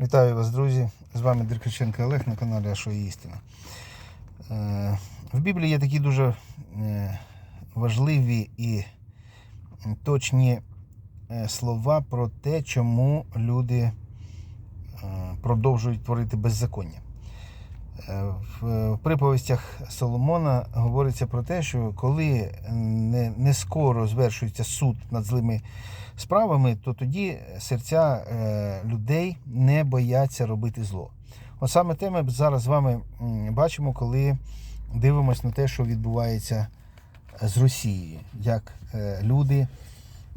Вітаю вас, друзі! З вами Деркаченко Олег на каналі А істина. Е, В Біблії є такі дуже е, важливі і точні е, слова про те, чому люди продовжують творити беззаконня. Е, В приповістях Соломона говориться про те, що коли не, не скоро звершується суд над злими справами, то тоді серця е, людей не бояться робити зло. От саме те ми зараз з вами бачимо, коли дивимося на те, що відбувається з Росією, як е, люди,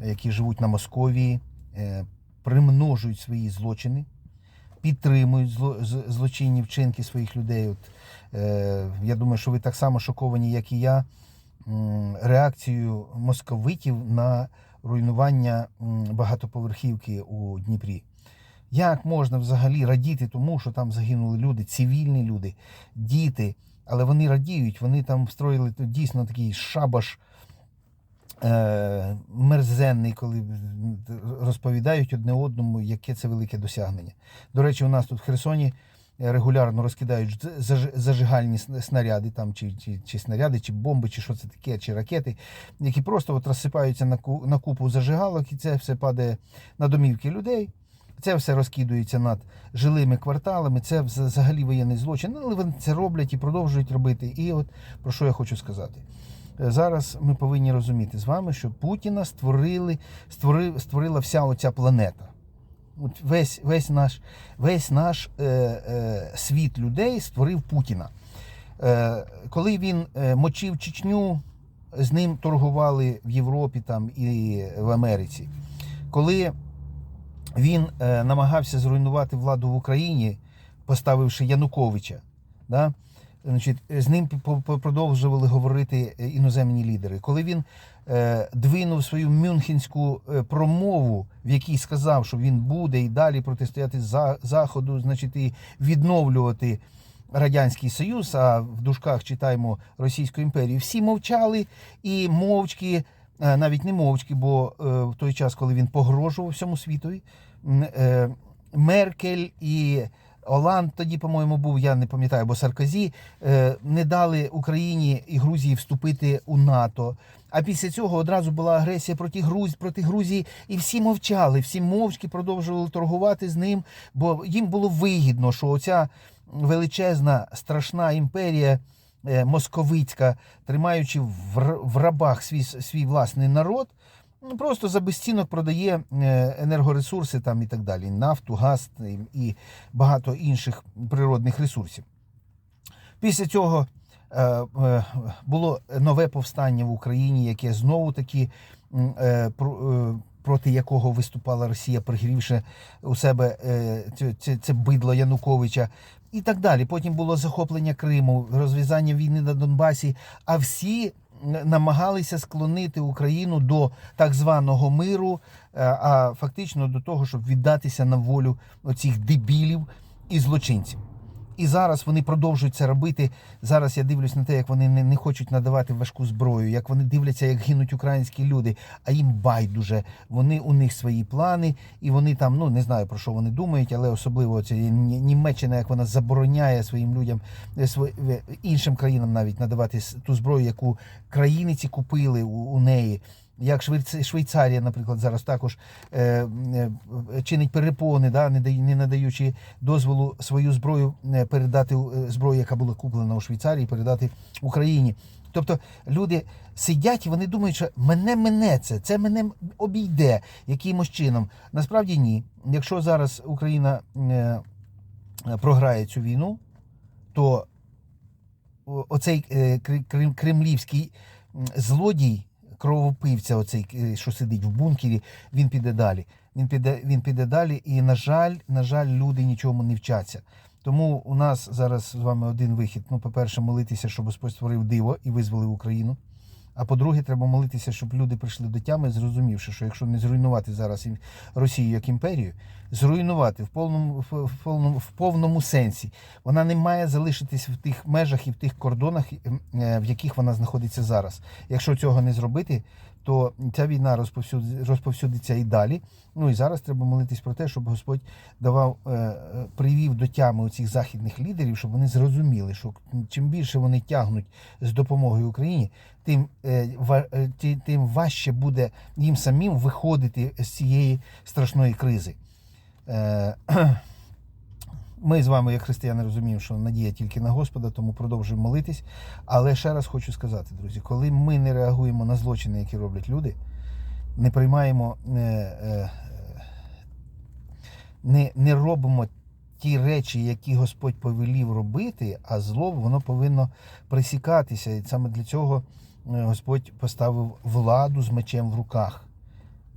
які живуть на Московії, е, примножують свої злочини, підтримують зло, злочинні вчинки своїх людей. От, е, я думаю, що ви так само шоковані, як і я, реакцією московитів на руйнування багатоповерхівки у Дніпрі. Як можна взагалі радіти тому, що там загинули люди, цивільні люди, діти, але вони радіють, вони там встроїли дійсно такий шабаш е, мерзенний, коли розповідають одне одному, яке це велике досягнення. До речі, у нас тут в Херсоні регулярно розкидають зажигальні снаряди, там, чи, чи, чи снаряди, чи бомби, чи що це таке, чи ракети, які просто от розсипаються на, на купу зажигалок, і це все падає на домівки людей. Це все розкидується над жилими кварталами. Це взагалі воєнний злочин. Ну, Але вони це роблять і продовжують робити. І от про що я хочу сказати. Е, Зараз ми повинні розуміти з вами, що Путіна створили, створив, створила вся оця планета. От весь, весь наш, весь наш е, е, світ людей створив Путіна. Е, коли він е, мочив Чечню, з ним торгували в Європі там, і в Америці. Коли він е, намагався зруйнувати владу в Україні, поставивши Януковича. Да? Значить, з ним продовжували говорити е, іноземні лідери. Коли він е, двинув свою мюнхенську е, промову, в якій сказав, що він буде і далі протистояти за заходу, значить, і відновлювати Радянський Союз, а в дужках читаємо Російську імперію, всі мовчали і мовчки, навіть не мовчки, бо в той час, коли він погрожував всьому світові, Меркель і Оланд тоді, по-моєму, був, я не пам'ятаю, бо Саркозі е, не дали Україні і Грузії вступити у НАТО. А після цього одразу була агресія проти Грузії, проти Грузії, і всі мовчали, всі мовчки продовжували торгувати з ним, бо їм було вигідно, що оця величезна страшна імперія е, московицька, тримаючи в, рабах свій, свій власний народ, просто за безцінок продає е, енергоресурси там і так далі, нафту, газ і, багато інших природних ресурсів. Після цього е, е, було нове повстання в Україні, яке знову таки про- проти якого виступала Росія, пригрівши у себе це, це бидло Януковича. І так далі. Потім було захоплення Криму, розв'язання війни на Донбасі. А всі намагалися склонити Україну до так званого миру, е, а фактично до того, щоб віддатися на волю оцих дебілів і злочинців. І зараз вони продовжують це робити. Зараз я дивлюсь на те, як вони не, не хочуть надавати важку зброю, як вони дивляться, як гинуть українські люди, а їм байдуже. Вони у них свої плани, і вони там, ну не знаю про що вони думають, але особливо це Німеччина, як вона забороняє своїм людям е, е, іншим країнам навіть надавати ту зброю, яку країни ці купили у, у неї. Як Швейцарія, наприклад, зараз також е, е, чинить перепони, да, не, надаючи дозволу свою зброю е, передати е, зброю, яка була куплена у Швейцарії, передати Україні. Тобто люди сидять і вони думають, що мене мене це, це мене обійде якимось чином. Насправді ні. Якщо зараз Україна е, програє цю війну, то оцей е, кремлівський злодій, кровопивця, оцей, е, що сидить в бункері, він піде далі. Він піде, він піде далі, і, на жаль, на жаль, люди нічому не вчаться. Тому у нас зараз з вами один вихід. Ну, по-перше, молитися, щоб Господь створив диво і визволив Україну. А по-друге, треба молитися, щоб люди прийшли до тями, зрозумівши, що якщо не зруйнувати зараз Росію як імперію, зруйнувати в повному, в, повному, в повному сенсі, вона не має залишитись в тих межах і в тих кордонах, е, в яких вона знаходиться зараз. Якщо цього не зробити, то ця війна розповсюд- розповсюдиться і далі. Ну і зараз треба молитись про те, щоб Господь давав, е, е, привів до тями цих західних лідерів, щоб вони зрозуміли, що чим більше вони тягнуть з допомогою Україні, тим, е, тим важче буде їм самим виходити з цієї страшної кризи. Ми з вами, як християни, розуміємо, що надія тільки на Господа, тому продовжуємо молитись. Але ще раз хочу сказати, друзі, коли ми не реагуємо на злочини, які роблять люди, не приймаємо, е, е, не, не робимо ті речі, які Господь повелів робити, а зло воно повинно присікатися. І саме для цього е, Господь поставив владу з мечем в руках.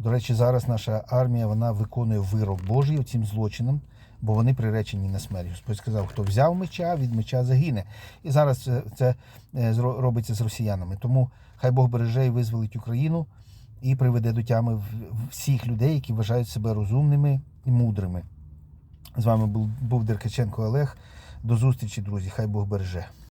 До речі, зараз наша армія вона виконує вирок Божий цим злочинам, бо вони приречені на смерть. Господь сказав, хто взяв меча, від меча загине. І зараз це, е, робиться з росіянами. Тому хай Бог береже і визволить Україну і приведе до тями всіх людей, які вважають себе розумними і мудрими. З вами був Деркаченко Олег. До зустрічі, друзі. Хай Бог береже.